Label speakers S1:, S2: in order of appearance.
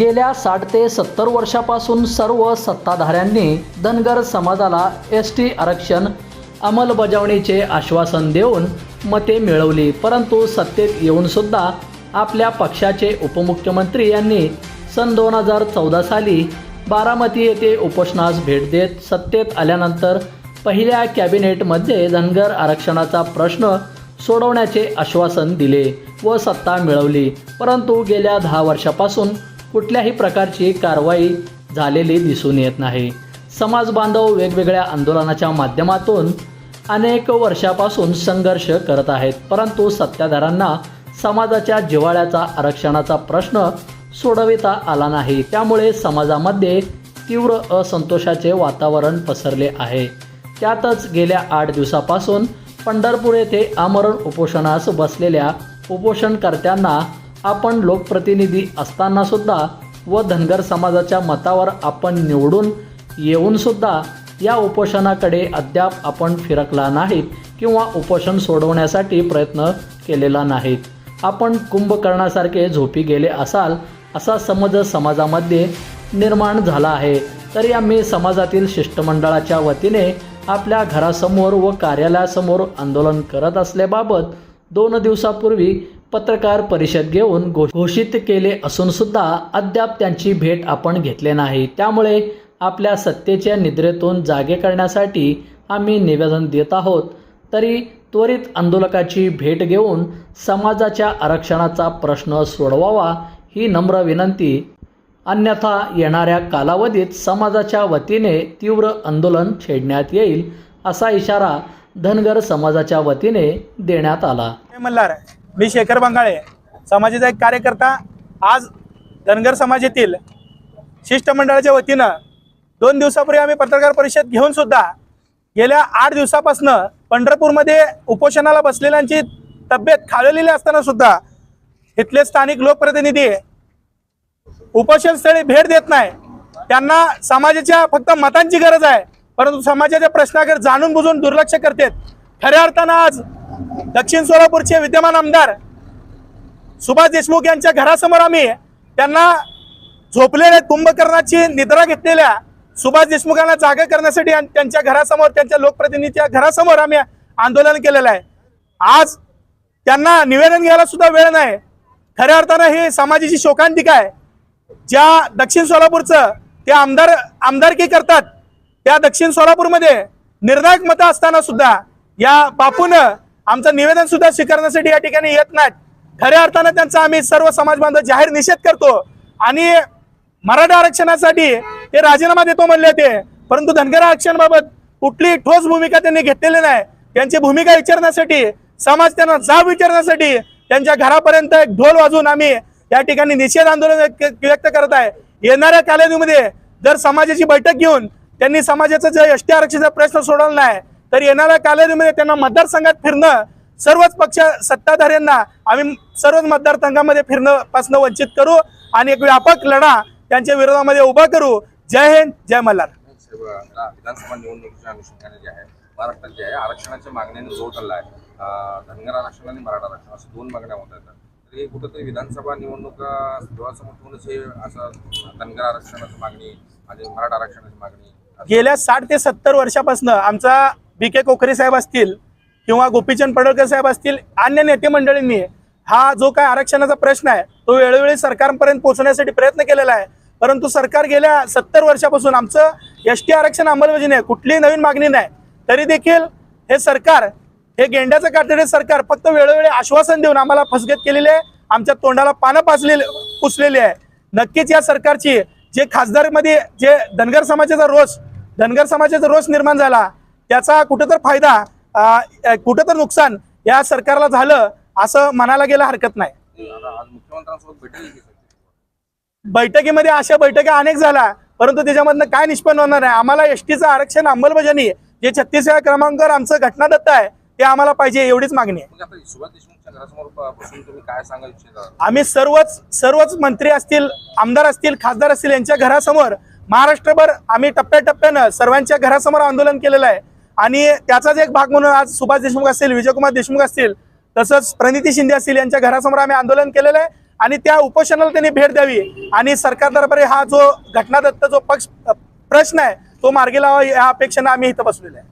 S1: गेल्या साठ ते सत्तर वर्षापासून सर्व सत्ताधाऱ्यांनी धनगर समाजाला एस टी आरक्षण अंमलबजावणीचे आश्वासन देऊन मते मिळवली परंतु सत्तेत येऊनसुद्धा आपल्या पक्षाचे उपमुख्यमंत्री यांनी सन दोन हजार चौदा साली बारामती येथे उपोषणास भेट देत सत्तेत आल्यानंतर पहिल्या कॅबिनेटमध्ये धनगर आरक्षणाचा प्रश्न सोडवण्याचे आश्वासन दिले व सत्ता मिळवली. परंतु गेल्या दहा वर्षापासून कुठल्याही प्रकारची कारवाई झालेली दिसून येत नाही. समाज बांधव वेगवेगळ्या आंदोलनाच्या माध्यमातून अनेक वर्षापासून संघर्ष करत आहेत. परंतु सत्ताधाऱ्यांना समाजाच्या जिव्हाळ्याचा आरक्षणाचा प्रश्न सोडविता आला नाही. त्यामुळे समाजामध्ये तीव्र असंतोषाचे वातावरण पसरले आहे. त्यातच गेल्या आठ दिवसापासून पंढरपूर येथे आमरण उपोषणास बसलेल्या उपोषणकर्त्यांना आपण लोकप्रतिनिधी असताना सुद्धा व धनगर समाजाच्या मतावर आपण निवडून येऊन सुद्धा या उपोषणाकडे अद्याप आपण फिरकला नाहीत किंवा उपोषण सोडवण्यासाठी प्रयत्न केलेला नाहीत. आपण कुंभकर्णासारखे झोपी गेले असाल असा समज समाजामध्ये निर्माण झाला आहे. तरी आम्ही समाजातील शिष्टमंडळाच्या वतीने आपल्या घरासमोर व कार्यालयासमोर आंदोलन करत असल्याबाबत दोन दिवसापूर्वी पत्रकार परिषद घेऊन घो- घोषित केले असून सुद्धा अद्याप त्यांची भेट आपण घेतले नाही. त्यामुळे आपल्या सत्तेच्या निद्रेतून जागे करण्यासाठी आम्ही निवेदन देत आहोत. तरी त्वरित आंदोलकाची भेट घेऊन समाजाच्या आरक्षणाचा प्रश्न सोडवावा ही नम्र विनंती. अन्यथा येणाऱ्या कालावधीत समाजाच्या वतीने तीव्र आंदोलन छेडण्यात येईल असा इशारा धनगर समाजाच्या वतीने देण्यात आला.
S2: मल्हार. मी शेखर बंगाळे समाजाचा एक कार्यकर्ता. आज धनगर समाजातील शिष्टमंडळाच्या वतीनं दोन दिवसापूर्वी आम्ही पत्रकार परिषद घेऊन सुद्धा गेल्या आठ दिवसापासनं पंढरपूरमध्ये उपोषणाला बसलेल्यांची तब्येत खाळलेली असताना सुद्धा इथले स्थानिक लोकप्रतिनिधी उपोषण स्थळी भेट देत नाही. त्यांना समाजाच्या फक्त मतांची गरज आहे परंतु समाजाच्या प्रश्नाकडे जाणून बुजून दुर्लक्ष करतात. खऱ्या अर्थानं आज दक्षिण सोलापूरचे विद्यमान आमदार सुभाष देशमुख यांच्या घरासमोर आम्ही त्यांना झोपलेल्या कुंभकर्णाची निद्रा घेतलेल्या सुभाष देशमुखांना जागा करण्यासाठी आणि त्यांच्या घरासमोर त्यांच्या लोकप्रतिनिधीच्या घरासमोर आम्ही आंदोलन केलेलं आहे. आज त्यांना निवेदन घ्यायला सुद्धा वेळ नाही. खऱ्या अर्थानं हे समाजाची शोकांतिका आहे. ज्या दक्षिण सोलापूरचं ते आमदार आमदारकी करतात त्या दक्षिण सोलापूरमध्ये निर्णायक मतं असताना सुद्धा या बापून आमचं निवेदन सुद्धा स्वीकारण्यासाठी या ठिकाणी येत नाहीत. खऱ्या अर्थानं त्यांचा आम्ही सर्व समाज बांधव जाहीर निषेध करतो. आणि मराठा आरक्षणासाठी ते राजीनामा देतो म्हणले ते. परंतु धनगर आरक्षणाबाबत कुठली ठोस भूमिका त्यांनी घेतलेली नाही. त्यांची भूमिका विचारण्यासाठी समाज त्यांना जाब विचारण्यासाठी त्यांच्या घरापर्यंत एक ढोल वाजवून आम्ही या ठिकाणी निषेध आंदोलन व्यक्त करत आहे. येणाऱ्या कालावधीमध्ये जर समाजाची बैठक घेऊन त्यांनी समाजाचा जर एस टी आरक्षणाचा प्रश्न सोडवला नाही तर येणाऱ्या कालावधीमध्ये त्यांना मतदारसंघात फिरणं सर्वच पक्ष सत्ताधाऱ्यांना आम्ही सर्वच मतदारसंघामध्ये फिरणं पासून वंचित करू आणि एक व्यापक लढा त्यांच्या विरोधामध्ये उभा करू. जय हिंद जय मल्हार.
S3: विधानसभा निवडणुकीच्या अनुषंगाने जे आहे महाराष्ट्रात जे आहे आरक्षणाच्या मागण्याने जोर धरला आहे. धनगर आरक्षण आणि मराठा आरक्षण असं दोन मागण्या होत आहेत. तर हे कुठंतरी विधानसभा निवडणुका डोळ्यासमोर ठेवूनच हे असं धनगर आरक्षणाची मागणी आणि मराठा आरक्षणाची मागणी
S2: गेल्या साठ ते सत्तर वर्षापासून आमचा बी के कोखरे साहेब असतील किंवा गोपीचंद पडळकर साहेब असतील अन्य नेते मंडळींनी हा जो काय आरक्षणाचा प्रश्न आहे तो वेळोवेळी सरकारपर्यंत पोहोचण्यासाठी प्रयत्न केलेला आहे. परंतु सरकार गेल्या सत्तर वर्षापासून आमचं एस टी आरक्षण अंमलबजावणी आहे. कुठलीही नवीन मागणी नाही. तरी देखील हे सरकार हे गेंड्याचं कातडे सरकार फक्त वेळोवेळी आश्वासन देऊन आम्हाला फसगत केलेली आहे. आमच्या तोंडाला पानं पाचलेले पुसलेली आहे. नक्कीच या सरकारची जे खासदारमध्ये जे धनगर समाजाचा रोष धनगर समाजाचा रोष निर्माण झाला त्याचा कुठं तर फायदा कुठंतर कुठं तर नुकसान या सरकारला झालं असं म्हणायला गेलं हरकत नाही. बैठकीमध्ये अशा बैठका अनेक झाल्या परंतु त्याच्यामधनं काय निष्पन्न होणार आहे? आम्हाला एसटीचं आरक्षण अंमलबजावणी जे छत्तीसव्या क्रमांकावर आमचं घटनादत्त आहे ते आम्हाला पाहिजे एवढीच मागणी आहे. आम्ही सर्वच सर्वच मंत्री असतील आमदार असतील खासदार असतील यांच्या घरासमोर महाराष्ट्रभर आम्ही टप्प्याटप्प्यानं सर्वांच्या घरासमोर आंदोलन केलेलं आहे. आणि त्याचाच एक भाग म्हणून आज सुभाष देशमुख असतील विजयकुमार देशमुख असतील तसंच प्रणिती शिंदे असतील यांच्या घरासमोर आम्ही आंदोलन केलेलं आहे. आणि त्या उपोषणाला त्यांनी भेट द्यावी. आणि सरकार दरबारी हा जो घटनादत्त जो पक्ष प्रश्न आहे तो मार्गी लावा या अपेक्षेनं आम्ही इथं बसलेलो आहे.